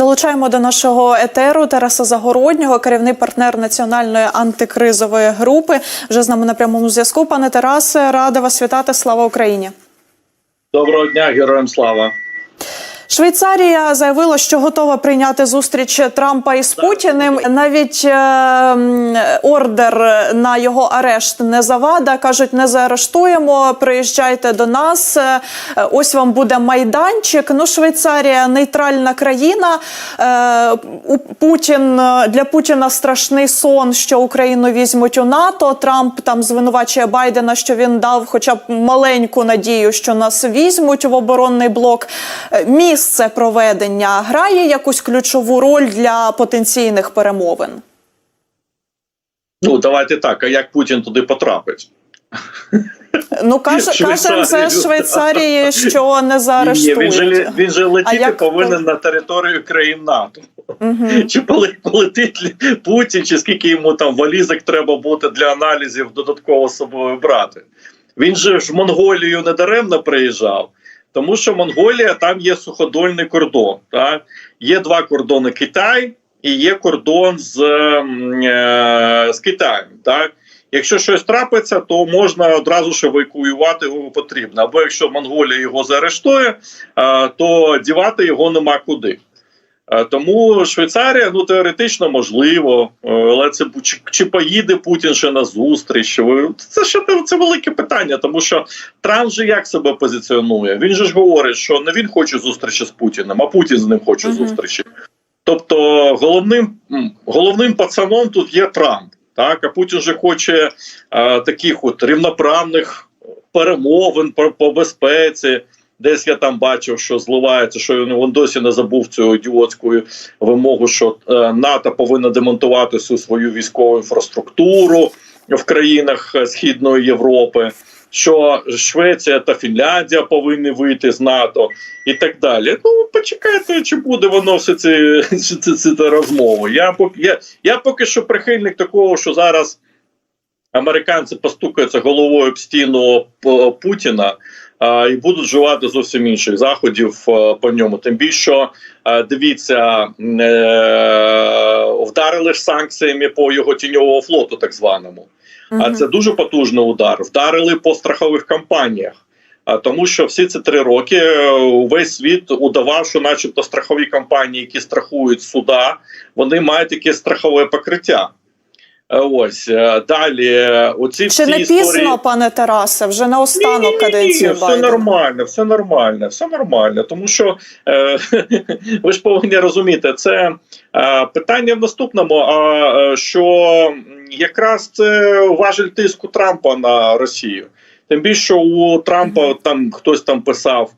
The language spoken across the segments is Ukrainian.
Долучаємо до нашого етеру Тараса Загороднього, керівний партнер національної антикризової групи. Вже з нами на прямому зв'язку. Пане Тарасе, рада вас вітати. Слава Україні. Доброго дня, героям слава. Швейцарія заявила, що готова прийняти зустріч Трампа із Путіним. Навіть е, ордер на його арешт не завада. кажуть, не заарештуємо. Приїжджайте до нас. Е, Ось вам буде майданчик. Ну, Швейцарія нейтральна країна. Е, Путін для Путіна страшний сон, що Україну візьмуть у НАТО. Трамп там звинувачує Байдена, що він дав, хоча б маленьку надію, що нас візьмуть в оборонний блок. Е, Місце проведення грає якусь ключову роль для потенційних перемовин. Ну давайте так. А як Путін туди потрапить? Ну каже, каже МЗС Швейцарії, що не Ні, він же він же летіти як повинен на територію країн НАТО. Мгм. Чи полетить Путін, чи скільки йому там валізок треба бути для аналізів додатково з собою брати? Він же ж в Монголію не даремно приїжджав. Тому що Монголія там є суходольний кордон. Так? Є два кордони Китай і є кордон з, е, з Китаєм. Так? Якщо щось трапиться, то можна одразу ж евакуювати його потрібно. Або якщо Монголія його заарештує, е, то дівати його нема куди. Е, Тому Швейцарія ну теоретично можливо, е, але це чи, чи поїде Путін ще на зустріч? Це ще це велике питання, тому що Трамп же як себе позиціонує? Він же ж говорить, що не він хоче зустрічі з Путіним, а Путін з ним хоче Мгм. зустрічі. Тобто головним головним пацаном тут є Трамп. Так, а Путін же хоче е, таких от рівноправних перемовин по, по безпеці. Десь я там бачив, що зливається, що він він досі не забув цю ідіотську вимогу, що е, НАТО повинно демонтувати всю свою військову інфраструктуру в країнах е, Східної Європи, що Швеція та Фінляндія повинні вийти з НАТО і так далі. Ну почекайте, чи буде воно все ці, ці, ці, ці розмови. Я поки я, я поки що прихильник такого, що зараз американці постукаються головою об стіну Путіна. І будуть вживати зовсім інших заходів е, по ньому. Тим більше, е, дивіться, е, вдарили ж санкціями по його тіньового флоту, так званому. А це дуже потужний удар. Вдарили по страхових компаніях. Тому, що всі ці три роки увесь світ удавав, що, начебто, страхові компанії, які страхують суда, вони мають якесь страхове покриття. Е, Ось е, далі. е, Оці всі не історії... пізно, пане Тарасе, вже на останок Ні-ні-ні, каденції все Байдена. нормально, все нормально, все нормально. Тому що е, ви ж повинні розуміти, це е, питання в наступному. А е, що якраз це важель тиску Трампа на Росію. Тим більше що у Трампа там хтось там писав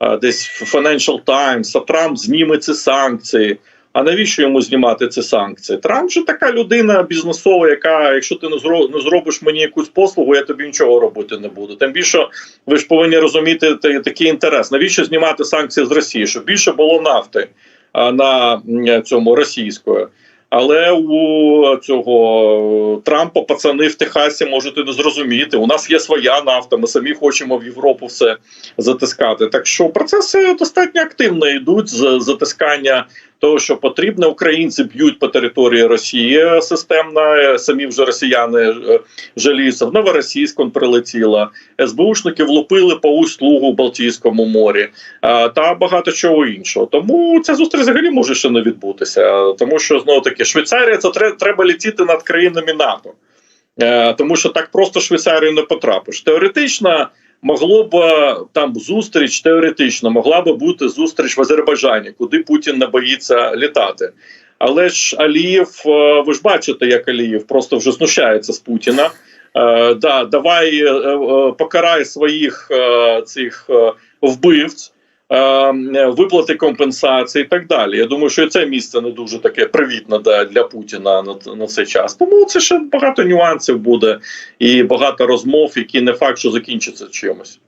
е, десь в Financial Times, а Трамп зніме ці санкції. А навіщо йому знімати ці санкції? Трамп же така людина бізнесова, яка, якщо ти не зро- зробиш мені якусь послугу, я тобі нічого робити не буду. Тим більше ви ж повинні розуміти такий інтерес. Навіщо знімати санкції з Росії? Щоб більше було нафти на цьому російської. Але у цього Трампа пацани в Техасі можете не зрозуміти. У нас є своя нафта. Ми самі хочемо в Європу все затискати. Так що процеси достатньо активно йдуть з затискання того, що потрібно. Українці б'ють по території Росії системно. е, Самі вже росіяни е, жаліються. В Новоросійськ прилетіла. СБУшники влупили по услугу в Балтійському морі та багато чого іншого. Тому ця зустріч взагалі може ще не відбутися, тому що знову таки Швейцарія це тре- треба летіти над країнами НАТО. Е, Тому що так просто Швейцарію не потрапиш. Теоретично могло б е, там зустріч, теоретично могла б бути зустріч в Азербайджані, куди Путін не боїться літати. Але ж Алієв, е, ви ж бачите, як Алієв просто вже знущається з Путіна. Е, да, давай покарай своїх цих вбивць. Е, Виплати компенсації і так далі. Я думаю, що це місце не дуже таке привітне для Путіна на, на цей час. Тому це ще багато нюансів буде і багато розмов, які не факт, що закінчаться чимось.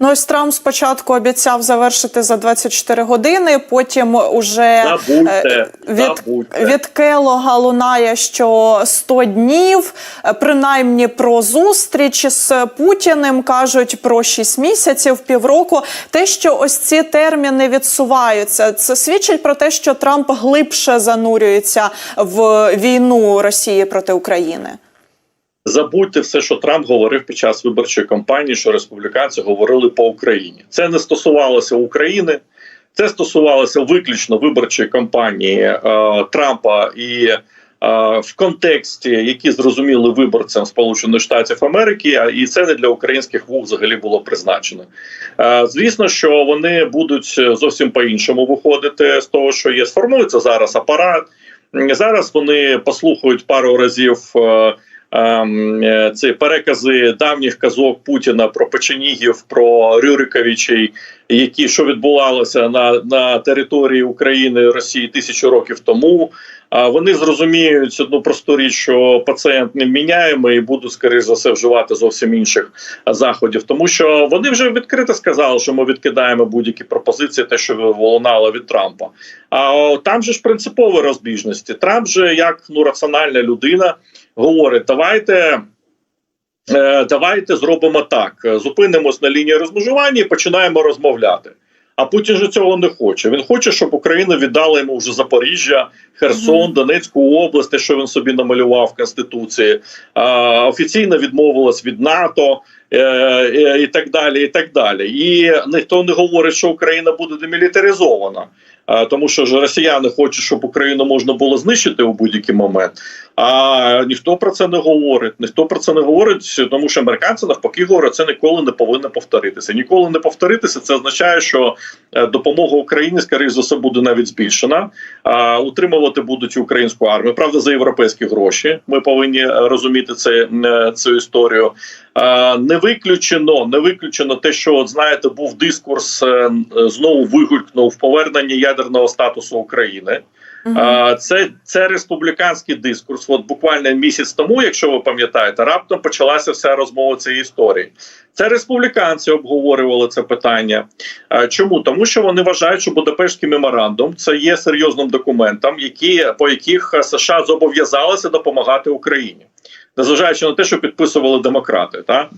Ну ось Трамп спочатку обіцяв завершити за 24 години, потім уже Забудьте, е, від, забудьте. від Келога лунає, що 100 днів, е, принаймні про зустріч з Путіним кажуть про 6 місяців, півроку. Те, що ось ці терміни відсуваються, це свідчить про те, що Трамп глибше занурюється в війну Росії проти України. Забудьте все, що Трамп говорив під час виборчої кампанії, що республіканці говорили по Україні. Це не стосувалося України, це стосувалося виключно виборчої кампанії е, Трампа і е, в контексті, які зрозуміли виборцям Сполучених Штатів Америки, і це не для українських вух взагалі було призначено. Е, звісно, що вони будуть зовсім по-іншому виходити з того, що є. Сформується зараз апарат. Зараз вони послухають пару разів. е, ем, е, Ці перекази давніх казок Путіна про печенігів, про Рюриковичей, які що відбувалося на, на території України Росії тисячу років тому. А вони зрозуміють одну просту річ, що пацієнт не міняємо і будуть скоріш за все вживати зовсім інших заходів, тому що вони вже відкрито сказали, що ми відкидаємо будь-які пропозиції, те, що лунало від Трампа. А там же ж принципові розбіжності. Трамп же як ну раціональна людина говорить: давайте. е, Давайте зробимо так: зупинимось на лінії розмежування і починаємо розмовляти. А Путін же цього не хоче. Він хоче, щоб Україна віддала йому вже Запоріжжя, Херсон. Донецьку область, те, що він собі намалював в конституції, офіційно відмовилась від НАТО е, е, і так далі. І так далі. І ніхто не говорить, що Україна буде демілітаризована. Тому що ж росіяни хочуть, щоб Україну можна було знищити у будь-який момент. А ніхто про це не говорить. Ніхто про це не говорить, тому що американці навпаки говорять, це ніколи не повинно повторитися. Ніколи не повторитися. Це означає, що е, допомога Україні, скоріш за все, буде навіть збільшена. А утримувати будуть українську армію. Правда, за європейські гроші. Ми повинні е, розуміти це, е, цю історію. А, Не виключено, не виключено те, що от знаєте, був дискурс е, знову вигулькнув повернення ядерного статусу України. А, Це, це республіканський дискурс. От буквально місяць тому, якщо ви пам'ятаєте, раптом почалася вся розмова цієї історії. Це республіканці обговорювали це питання. Чому? Тому що вони вважають, що Будапештський меморандум це є серйозним документом, які по яких США зобов'язалися допомагати Україні. Незважаючи на те, що підписували демократи, та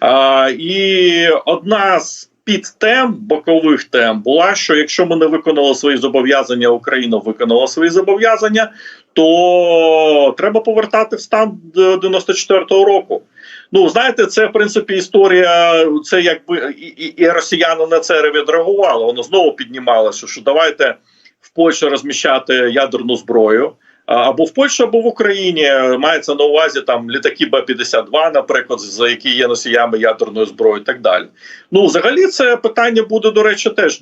а, і одна з підтем бокових тем була, що якщо ми не виконали свої зобов'язання, Україна виконала свої зобов'язання, то треба повертати в стан е, 94-го року. Ну знаєте, це в принципі історія. Це якби і, і, і росіяни на це відреагували. Воно знову піднімалося, що давайте в Польщі розміщати ядерну зброю. Або в Польщі, або в Україні мається на увазі там літаки Б-52, наприклад, за які є носіями ядерної зброї, і так далі. Ну, взагалі, це питання буде, до речі, теж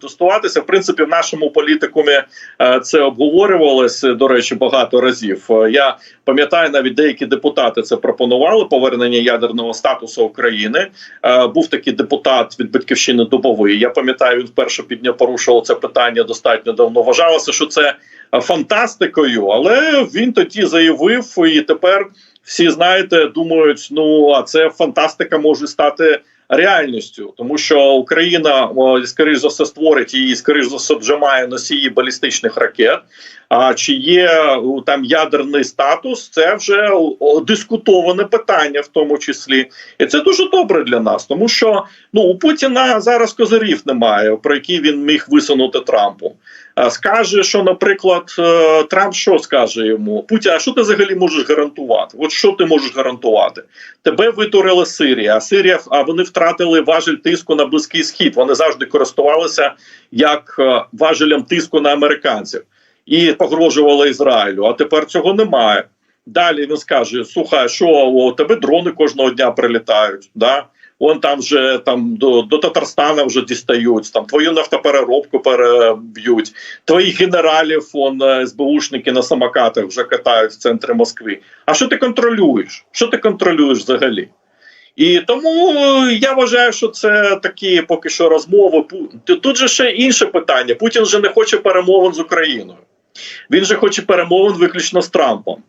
тестуватися. В принципі, в нашому політикумі е, це обговорювалося, до речі, багато разів. Е, Я пам'ятаю, навіть деякі депутати це пропонували повернення ядерного статусу України. Е, Був такий депутат від батьківщини Дубовий. Я пам'ятаю, він вперше підняв порушував це питання достатньо давно. Вважалося, що це е, фантастикою, але він тоді заявив, і тепер всі знаєте, думають: ну а це фантастика може стати. Реальністю, тому що Україна скоріш за все створить і скоріш за все вже має носії балістичних ракет. А чи є там ядерний статус? Це вже дискутоване питання, в тому числі, і це дуже добре для нас, тому що ну у Путіна зараз козирів немає, про які він міг висунути Трампу. А Скаже, що, наприклад, е, Трамп що скаже йому? Путін, а що ти взагалі можеш гарантувати? От що ти можеш гарантувати? Тебе витурила Сирія, а Сирія а вони втратили важель тиску на близький схід. Вони завжди користувалися як е, важелем тиску на американців і погрожували Ізраїлю. А тепер цього немає. Далі він скаже: слухай, що у тебе дрони кожного дня прилітають. Да? Вон там вже там до, до Татарстана вже дістають, там твою нафтопереробку переб'ють, твоїх генералів вон е, СБУшники на самокатах вже катають в центрі Москви. А що ти контролюєш? Що ти контролюєш взагалі? І тому е, я вважаю, що це такі поки що розмови. Тут же ще інше питання. Путін же не хоче перемовин з Україною. Він же хоче перемовин виключно з Трампом.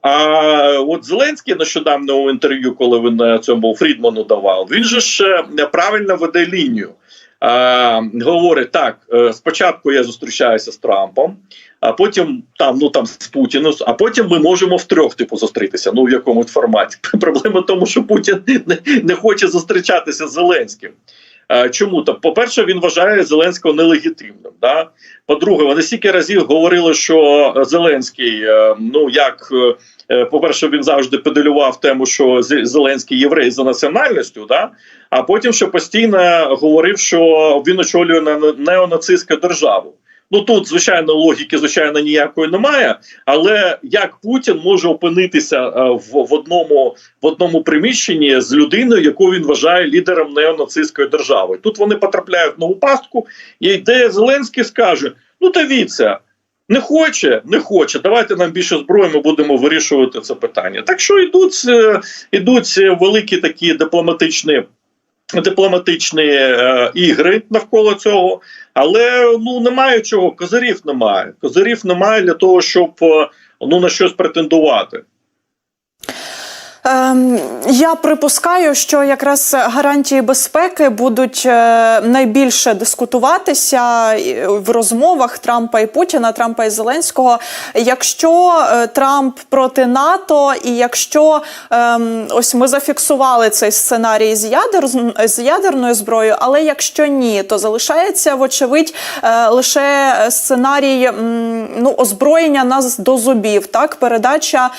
А от Зеленський нещодавно у інтерв'ю, коли він на цьому Фрідману давав, він же ж е, правильно веде лінію. А, говорить так: е, спочатку я зустрічаюся з Трампом, а потім там, ну там з Путіним, а потім ми можемо втрьох типу зустрітися. Ну в якому форматі. Проблема в тому, що Путін не, не хоче зустрічатися з Зеленським. Е, Чому то, по-перше, він вважає Зеленського нелегітимним. Да? По-друге, вони стільки разів говорили, що Зеленський, е, ну як е, по-перше, він завжди педалював тему, що Зеленський єврей за національністю, да? а потім ще постійно говорив, що він очолює не- неонацистську державу. Ну тут, звичайно, логіки, звичайно, ніякої немає. Але як Путін може опинитися е, в, в одному в одному приміщенні з людиною, яку він вважає лідером неонацистської держави? Тут вони потрапляють в нову пастку, і йде Зеленський скаже: Ну дивіться, не хоче, не хоче. Давайте нам більше зброї, ми будемо вирішувати це питання. Так що йдуть, е, йдуть великі такі дипломатичні. Дипломатичні е, ігри навколо цього, але ну немає чого. Козирів немає. Козирів немає для того, щоб е, ну на щось претендувати. Ем, я припускаю, що якраз гарантії безпеки будуть е, найбільше дискутуватися в розмовах Трампа і Путіна, Трампа і Зеленського. Якщо е, Трамп проти НАТО, і якщо ем, ось ми зафіксували цей сценарій з ядер з ядерною зброєю, але якщо ні, то залишається вочевидь е, лише сценарій ну озброєння нас до зубів, так передача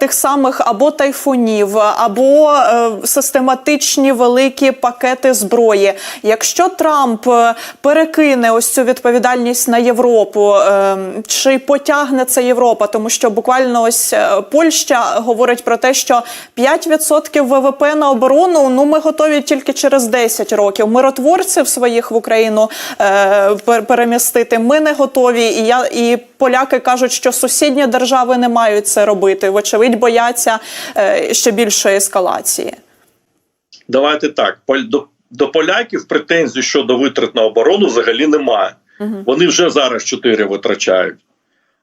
тих самих або тайфунів, або е, систематичні великі пакети зброї. Якщо Трамп е, перекине ось цю відповідальність на Європу, е, чи потягне це Європа, тому що буквально ось Польща говорить про те, що 5% ВВП на оборону ну ми готові тільки через 10 років. Миротворців своїх в Україну перемістити ми не готові. І я і поляки кажуть, що сусідні держави не мають це робити. Вочевидь, бояться ще більшої ескалації. Давайте так. До, до поляків претензій щодо витрат на оборону взагалі немає. Вони вже зараз 4 витрачають.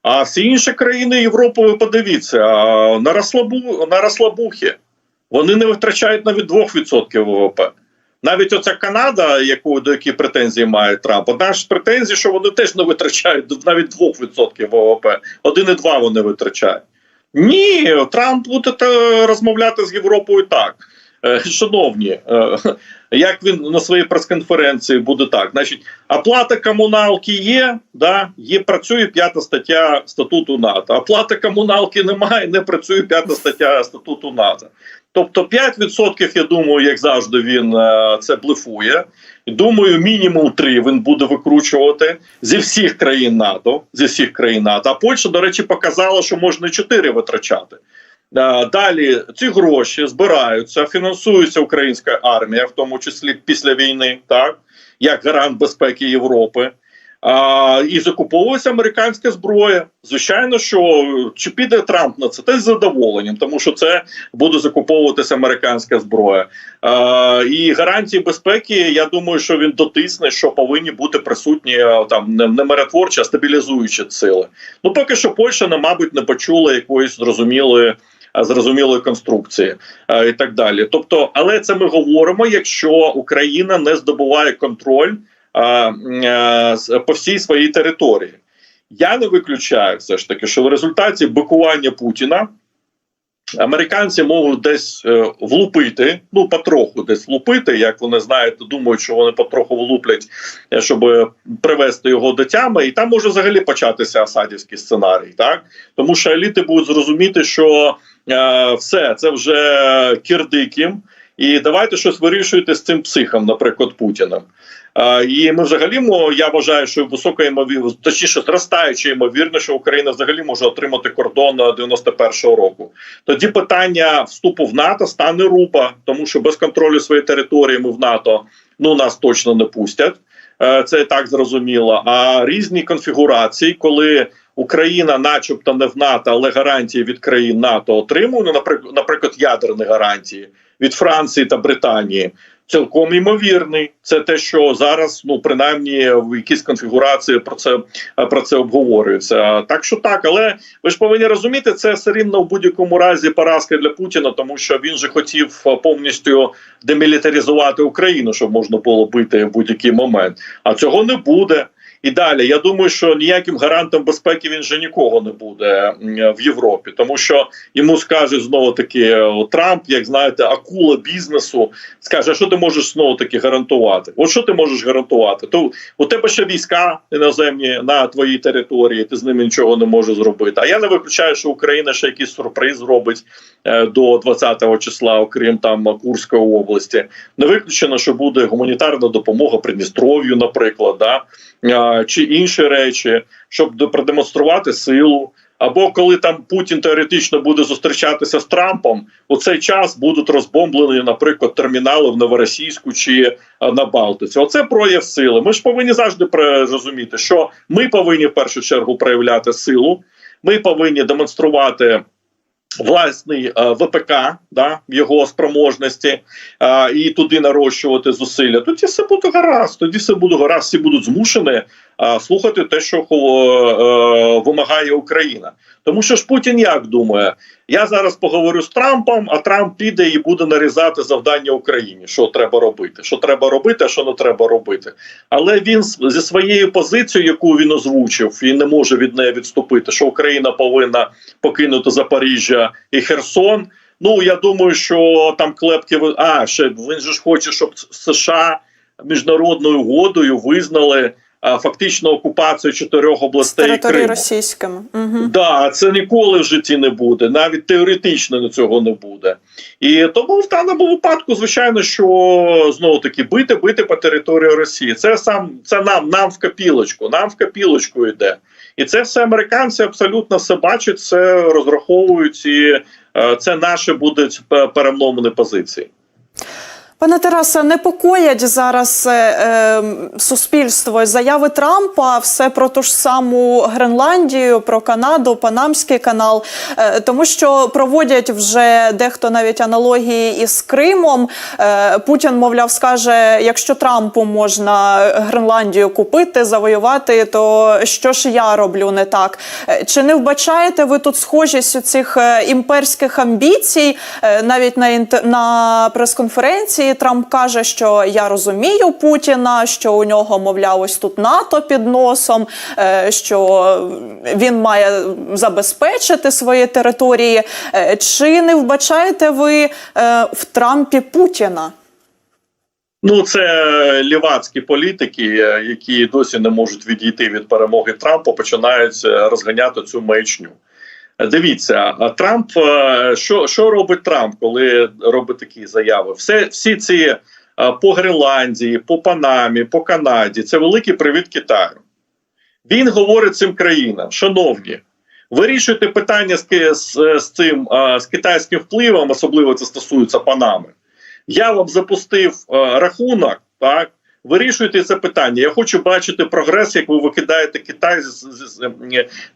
А всі інші країни Європи, ви подивіться, на, розслабу, на розслабухи. Вони не витрачають навіть 2% ВВП. Навіть оця Канада, яку до якої претензії має Трамп, одна ж претензії, що вони теж не витрачають навіть 2% ВВП. 1,2 вони витрачають. Ні, Трамп буде розмовляти з Європою так. Е, Шановні, е, як він на своїй прес-конференції буде так? Значить, оплата комуналки є, да, є працює п'ята стаття статуту НАТО. Оплата комуналки немає, не працює п'ята стаття статуту НАТО. Тобто 5%, я думаю, як завжди, він е, це блефує. Думаю, мінімум 3 він буде викручувати зі всіх країн НАТО. Зі всіх країн НАТО. А Польща, до речі, показала, що можна і 4 витрачати. Е, Далі ці гроші збираються, фінансується українська армія, в тому числі після війни, так як гарант безпеки Європи. А, і закуповується американська зброя. Звичайно, що чи піде Трамп на це теж з задоволенням, тому що це буде закуповуватися американська зброя. А, і гарантії безпеки, я думаю, що він дотисне, що повинні бути присутні там не, миротворчі, а стабілізуючі сили. Ну поки що Польща, не, мабуть, не почула якоїсь зрозумілої. Зрозумілої конструкції а, і так далі. Тобто, але це ми говоримо, якщо Україна не здобуває контроль по всій своїй території. Я не виключаю все ж таки, що в результаті бикування Путіна американці можуть десь е, влупити, ну потроху десь влупити, як вони знаєте, думають, що вони потроху влуплять, е, щоб привести його до тями, і там може взагалі початися асадівський сценарій, так тому що еліти будуть зрозуміти, що е, все це вже кірдиким. І давайте щось вирішуйте з цим психом, наприклад, Путіним. І ми взагалі я вважаю, що висока ймовірно, точніше зростаючи ймовірно, що Україна взагалі може отримати кордон 91-го року. Тоді питання вступу в НАТО стане рупа, тому що без контролю своєї території ми в НАТО ну нас точно не пустять. Е, Це так зрозуміло. А різні конфігурації, коли Україна, начебто, не в НАТО, але гарантії від країн НАТО отримує, ну, наприклад, наприклад, ядерні гарантії від Франції та Британії. Цілком імовірний. Це те, що зараз, ну принаймні, в якійсь конфігурації про це про це обговорюється. Так що так, але ви ж повинні розуміти, це все рівно в будь-якому разі поразка для Путіна, тому що він же хотів повністю демілітаризувати Україну, щоб можна було бити в будь-який момент. А цього не буде. І далі я думаю, що ніяким гарантом безпеки він же нікого не буде в Європі, тому що йому скажуть знову таки Трамп, як знаєте, акула бізнесу, скаже, а що ти можеш знову таки гарантувати? От що ти можеш гарантувати? То у тебе ще війська іноземні на твоїй території, ти з ними нічого не можеш зробити. А я не виключаю, що Україна ще якийсь сюрприз зробить е, до 20-го числа, окрім там Курської області. Не виключено, що буде гуманітарна допомога Придністров'ю, наприклад, да чи інші речі, щоб продемонструвати силу. Або коли там Путін теоретично буде зустрічатися з Трампом, у цей час будуть розбомблені, наприклад, термінали в Новоросійську чи на Балтиці. Оце прояв сили. Ми ж повинні завжди розуміти, що ми повинні в першу чергу проявляти силу. Ми повинні демонструвати власний е, ВПК, да, його спроможності е, і туди нарощувати зусилля. Тоді все буде гаразд. Тоді все буде гаразд. Всі будуть змушені слухати те, що е, е, вимагає Україна. Тому що ж Путін як думає? Я зараз поговорю з Трампом, а Трамп піде і буде нарізати завдання Україні. Що треба робити? Що треба робити, а що не треба робити. Але він зі своєю позицією, яку він озвучив, і не може від неї відступити, що Україна повинна покинути Запоріжжя і Херсон. Ну я думаю, що там клепки а ще він же ж хоче, щоб США міжнародною угодою визнали фактично окупацію чотирьох з областей території Криму. російськими. Угу. Да, це ніколи в житті не буде, навіть теоретично цього не буде. І тому в даному випадку, звичайно, що знову таки бити, бити по території Росії. Це сам це нам, нам в копілочку, нам в копілочку йде. І це все американці абсолютно все бачать, це розраховують, і е, це наші будуть пе- позиції. Пане Тарасе, непокоять зараз е, е, суспільство заяви Трампа, все про ту ж саму Гренландію, про Канаду, Панамський канал, е, тому що проводять вже дехто навіть аналогії із Кримом. Е, Путін, мовляв, скаже: якщо Трампу можна Гренландію купити, завоювати, то що ж я роблю не так? Е, Чи не вбачаєте ви тут схожість у цих е, імперських амбіцій? Е, Навіть на інте- на прес-конференції Трамп каже, що я розумію Путіна, що у нього, мовляв, ось тут НАТО під носом, е, що він має забезпечити свої території. Е, Чи не вбачаєте ви е, в Трампі Путіна? Ну, це лівацькі політики, які досі не можуть відійти від перемоги Трампа, починають розганяти цю маячню. Е, Дивіться, Трамп е, що, що робить Трамп, коли робить такі заяви? Все, всі ці е, по Гренландії, по Панамі, по Канаді це великий привіт Китаю. Він говорить цим країнам, шановні, вирішуйте питання з, з, з цим е, з китайським впливом, особливо це стосується Панами. Я вам запустив е, рахунок, так. Вирішуйте це питання. Я хочу бачити прогрес, як ви викидаєте Китай з, з,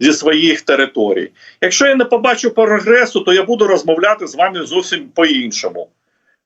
зі своїх територій. Якщо я не побачу прогресу, то я буду розмовляти з вами зовсім по-іншому.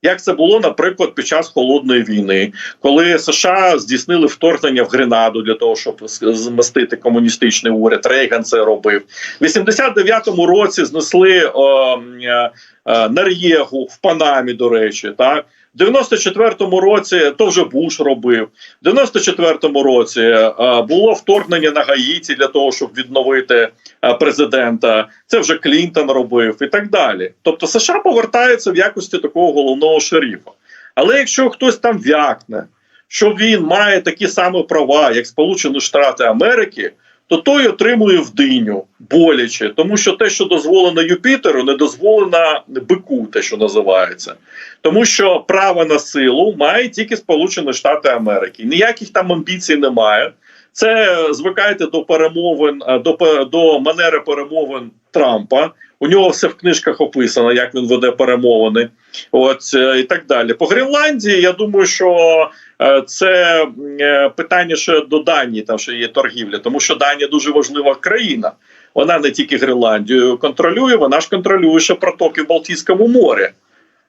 Як це було, наприклад, під час холодної війни, коли США здійснили вторгнення в Гренаду для того, щоб змістити комуністичний уряд, Рейган це робив. В 89-му році знесли о, м, е, е, Нар'єгу в Панамі, до речі, так. В 94-му році то вже Буш робив. В 94-му році е, було вторгнення на Гаїті для того, щоб відновити е, президента. Це вже Клінтон робив і так далі. Тобто США повертається в якості такого головного шерифа. Але якщо хтось там вякне, що він має такі самі права, як Сполучені Штати Америки, то той отримує в диню боляче, тому що те, що дозволено Юпітеру, не дозволено бику, те, що називається. Тому що право на силу має тільки Сполучені Штати Америки. Ніяких там амбіцій немає. Це звикайте до перемовин, е, до, до манери перемовин Трампа. У нього все в книжках описано, як він веде перемовини. От е, і так далі. По Гренландії, я думаю, що е, це е, питання ще до Данії, там ще є торгівля, тому що Данія дуже важлива країна. Вона не тільки Гренландію контролює, вона ж контролює ще протоки в Балтійському морі.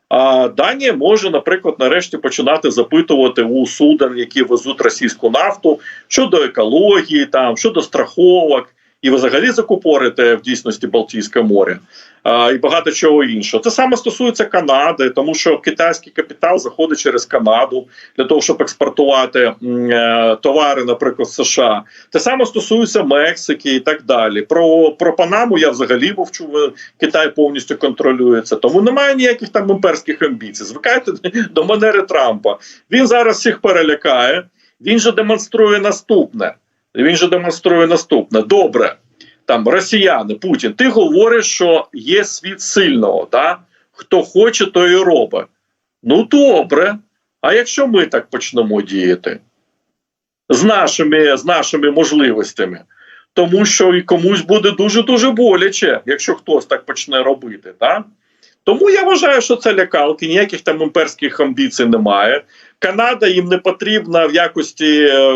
А Данія може, наприклад, нарешті починати запитувати у суден, які везуть російську нафту щодо екології, там щодо страховок, і взагалі закупорити в дійсності Балтійське море а, і багато чого іншого. Це саме стосується Канади, тому що китайський капітал заходить через Канаду для того, щоб експортувати е, товари, наприклад, США. Те саме стосується Мексики і так далі. Про, про Панаму я взагалі мовчу. Китай повністю контролюється, тому немає ніяких там імперських амбіцій. Звикайте до манери Трампа. Він зараз всіх перелякає. Він же демонструє наступне. Він же демонструє наступне. Добре, там росіяни, Путін. Ти говориш, що є світ сильного, да? хто хоче, то і робить. Ну добре. А якщо ми так почнемо діяти з нашими, з нашими можливостями, тому що і комусь буде дуже дуже боляче, якщо хтось так почне робити. Да? Тому я вважаю, що це лякалки, ніяких там імперських амбіцій немає. Канада їм не потрібна в якості е,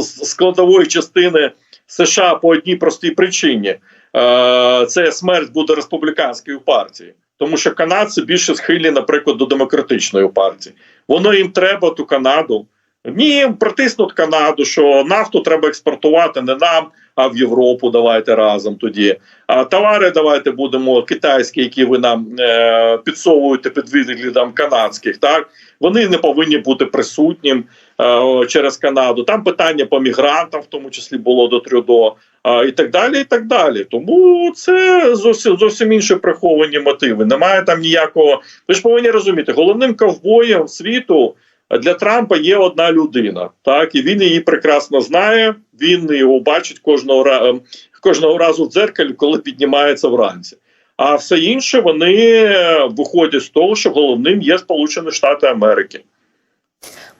складової частини США по одній простій причині. Е, Це смерть буде республіканської партії, тому що канадці більше схильні, наприклад, до демократичної партії. Воно їм треба ту Канаду. Ні, їм притиснуть Канаду, що нафту треба експортувати не нам, а в Європу. Давайте разом тоді. А товари давайте будемо китайські, які ви нам е, підсовуєте під виглядом канадських. Так вони не повинні бути присутнім е, через Канаду. Там питання по мігрантам, в тому числі було до Трюдо, е, і так далі. І так далі. Тому це зовсім зовсім інші приховані мотиви. Немає там ніякого. Ви ж повинні розуміти, головним ковбоєм світу. Для Трампа є одна людина, так і він її прекрасно знає. Він його бачить кожного ра- кожного разу в дзеркалі, коли піднімається вранці. А все інше вони е, виходять з того, що головним є Сполучені Штати Америки.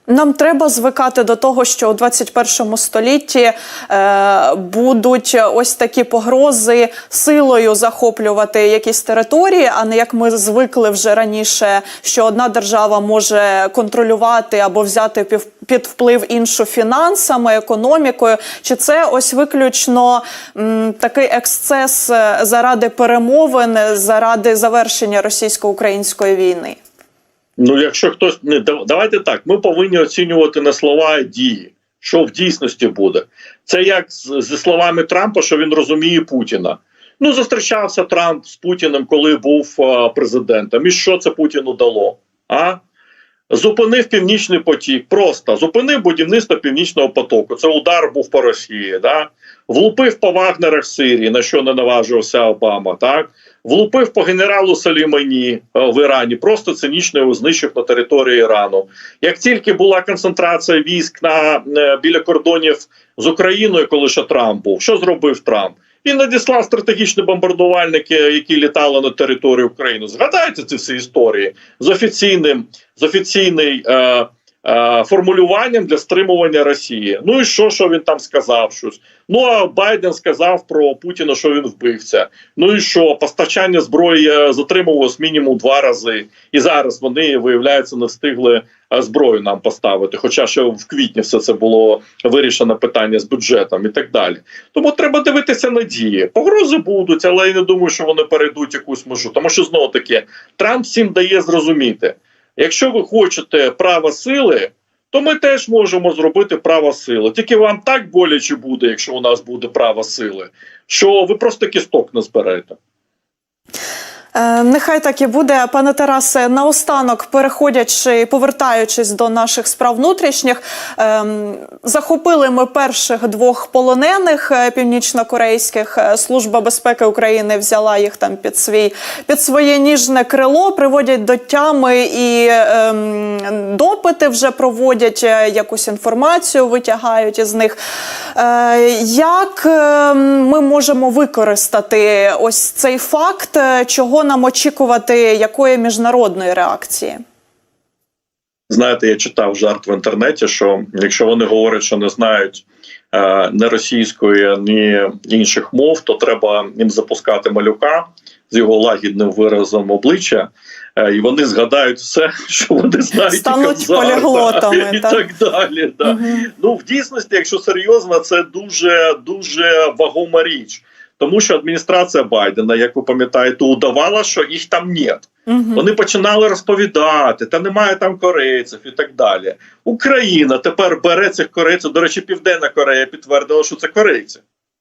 Нам треба звикати до того, що у 21 столітті е, будуть ось такі погрози силою захоплювати якісь території, а не як ми звикли вже раніше, що одна держава може контролювати або взяти пів- під вплив іншу фінансами, економікою. Чи це ось виключно м, такий ексцес е, заради перемовин, заради завершення російсько-української війни? Ну, якщо хтось не да- давайте так, ми повинні оцінювати на слова дії, що в дійсності буде. Це як зі словами Трампа, що він розуміє Путіна. Ну, зустрічався Трамп з Путіним, коли був президентом. І що це Путіну дало? А? Зупинив північний потік. Просто зупинив будівництво північного потоку. Це удар був по Росії. Да? Влупив по Вагнерах в Сирії, на що не наважився Обама. Так? Влупив по генералу Салімані е, в Ірані, просто цинічно його знищив на території Ірану. Як тільки була концентрація військ на е, біля кордонів з Україною, коли ще Трамп був, що зробив Трамп? Він надіслав стратегічні бомбардувальники, які літали на територію України. Згадайте ці всі історії з офіційним з офіційний е, формулюванням для стримування Росії. Ну і що, що він там сказав? Щось. Ну а Байден сказав про Путіна, що він вбивця. Ну і що постачання зброї е, затримувалось мінімум два рази, і зараз вони виявляється не встигли е, зброю нам поставити. Хоча ще в квітні все це було вирішено питання з бюджетом і так далі. Тому треба дивитися на дії. Погрози будуть, але я не думаю, що вони перейдуть якусь межу. Тому що знову таки Трамп всім дає зрозуміти. Якщо ви хочете права сили, то ми теж можемо зробити право сили. Тільки вам так боляче буде, якщо у нас буде право сили, що ви просто кісток не зберете. Е, Нехай так і буде, пане Тарасе. Наостанок, переходячи, повертаючись до наших справ внутрішніх, ем, захопили ми перших двох полонених е, північнокорейських. Е, Служба безпеки України взяла їх там під свій під своє ніжне крило, приводять до тями і ем, допити вже проводять якусь інформацію, витягають із них. Е, як е, ми можемо використати ось цей факт, е, чого нам очікувати, якої міжнародної реакції? Знаєте, я читав жарт в інтернеті, що якщо вони говорять, що не знають е, ні російської, ні інших мов, то треба їм запускати малюка з його лагідним виразом обличчя, е, і вони згадають все, що вони знають. Стануть Кобзар, поліглотами, і так? так далі. Да. Мгм. Ну в дійсності, якщо серйозно, це дуже дуже вагома річ. Тому що адміністрація Байдена, як ви пам'ятаєте, удавала, що їх там нет. Мгм. Вони починали розповідати, та немає там корейців і так далі. Україна тепер бере цих корейців. До речі, Південна Корея підтвердила, що це корейці.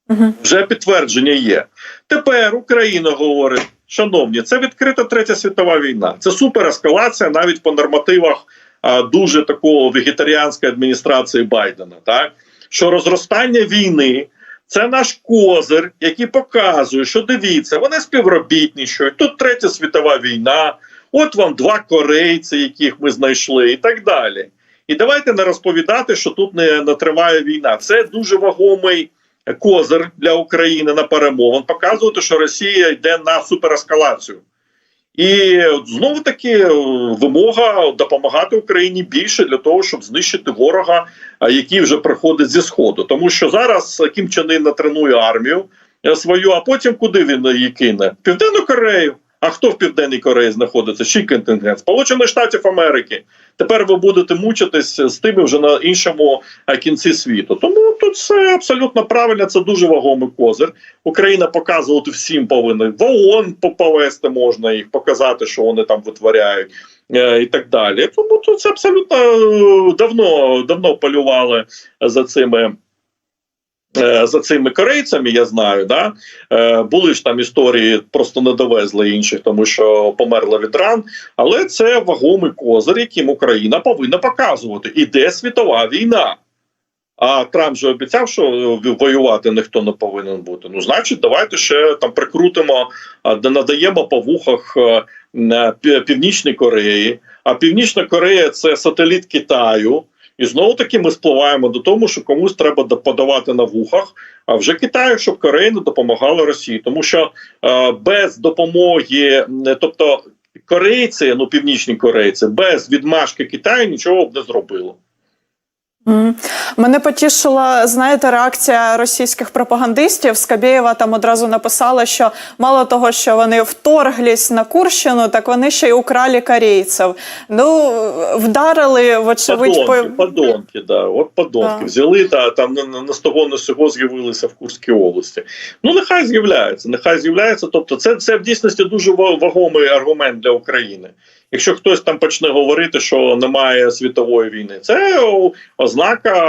Мгм. Вже підтвердження є. Тепер Україна говорить: шановні, це відкрита третя світова війна. Це суперескалація навіть по нормативах а, дуже такого вегетаріанської адміністрації Байдена. Так що розростання війни. Це наш козир, який показує, що дивіться, вони співробітничають. Тут третя світова війна. От вам два корейці, яких ми знайшли, і так далі. І давайте не розповідати, що тут не, не триває війна. Це дуже вагомий козир для України на перемовин. Показувати, що Росія йде на суперескалацію. І знову таки е, вимога допомагати Україні більше для того, щоб знищити ворога, який вже приходить зі сходу. Тому що зараз Кім Чен Ін натренує армію е, свою, а потім куди він її кине? Південну Корею. А хто в Південній Кореї знаходиться? Чий контингент? Сполучених Штатів Америки. Тепер ви будете мучитись з тими вже на іншому кінці світу. Тому тут все абсолютно правильно. Це дуже вагомий козир. Україна показувати всім повинна в ООН повести можна їх, показати, що вони там витворяють. е, І так далі. Тому тут це абсолютно е, давно давно полювали за цими е, за цими корейцями, я знаю, да Е, були ж там історії, просто не довезли інших, тому що померла від ран. Але це вагомий козир, яким Україна повинна показувати. Іде світова війна. А Трамп же обіцяв, що е, воювати ніхто не повинен бути. Ну, значить, давайте ще там прикрутимо, надаємо по вухах е, Північній Кореї. А Північна Корея це сателіт Китаю. І знову таки ми спливаємо до того, що комусь треба подавати на вухах, а вже Китаю, щоб Корея допомагала Росії, тому що е, без допомоги, тобто корейці, ну північні корейці, без відмашки Китаю нічого б не зробило. Мене потішила, знаєте, реакція російських пропагандистів. Скабєєва там одразу написала, що мало того, що вони вторглись на Курщину, так вони ще й украли корейців. Ну, вдарили, вочевидь, Подонки, по... подонки, да, от подонки. Да. Взяли та там на, того на сього з'явилися в Курській області. Ну нехай з'являється, нехай з'являється. Тобто, це, це в дійсності дуже ва- вагомий аргумент для України. Якщо хтось там почне говорити, що немає світової війни, це ознака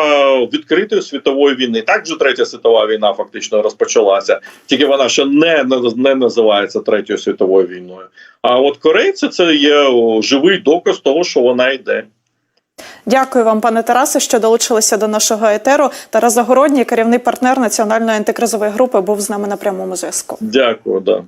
відкритої світової війни. Так вже третя світова війна фактично розпочалася, тільки вона ще не, не, не називається третьою світовою війною. А от корейці це є живий доказ того, що вона йде. Дякую вам, пане Тарасе, що долучилися до нашого етеру. Тарас Загородній, керівний партнер національної антикризової групи, був з нами на прямому зв'язку. Дякую, да.